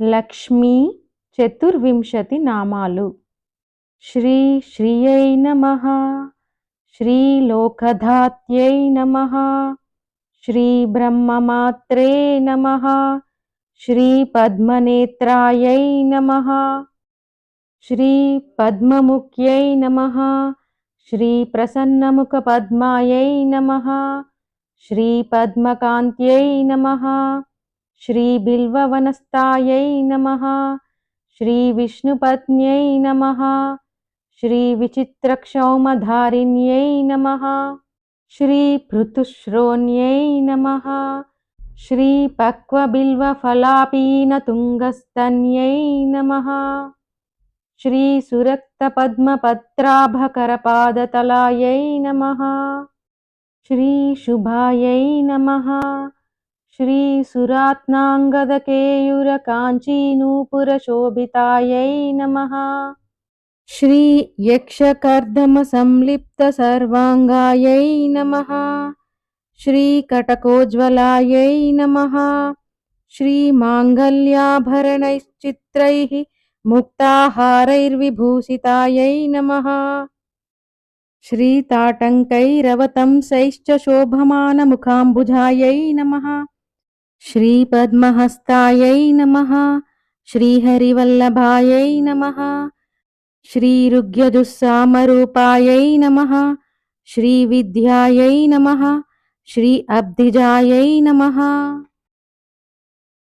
లక్ష్మీ చతుర్వింశతి నామాలు. శ్రీ శ్రియై నమ. శ్రీలోకధాత్యై నమ. శ్రీబ్రహ్మమాత్రే నమ. శ్రీపద్మనేత్రాయై నమ. శ్రీపద్మముఖ్యై నమ. శ్రీప్రసన్నముఖపద్మాయై నమ. శ్రీపద్మకాంత్యై నమ. श्रीबिल्ववनस्तायै नमः श्रीविष्णुपत्न्यै नमः श्रीविचित्रक्षौमधारिण्यै नमः श्रीपृथुश्रोण्यै नमः श्रीपक्वबिल्वफलापीनतुङ्गस्तन्यै नमः श्रीसुरक्तपद्मपत्राभकरपादतलायै नमः श्रीशुभायै नमः श्रीसुरात्नाङ्गदकेयुरकाञ्चीनूपुरशोभितायै नमः। श्रीयक्षकर्दमसंलिप्तसर्वाङ्गायै नमः। श्रीकटकोज्ज्वलायै नमः। श्रीमाङ्गल्याभरणैश्चित्रैः मुक्ताहारैर्विभूषितायै नमः। श्रीताटङ्कैरवतंसैश्च शोभमानमुखाम्बुजायै नमः। श्रीपद्महस्तायै नमः श्रीहरिवल्लभायै नमः श्रीरुग्यजुस्सामरूपायै नमः श्रीविद्यायै नमः श्री अब्धिजायै नमः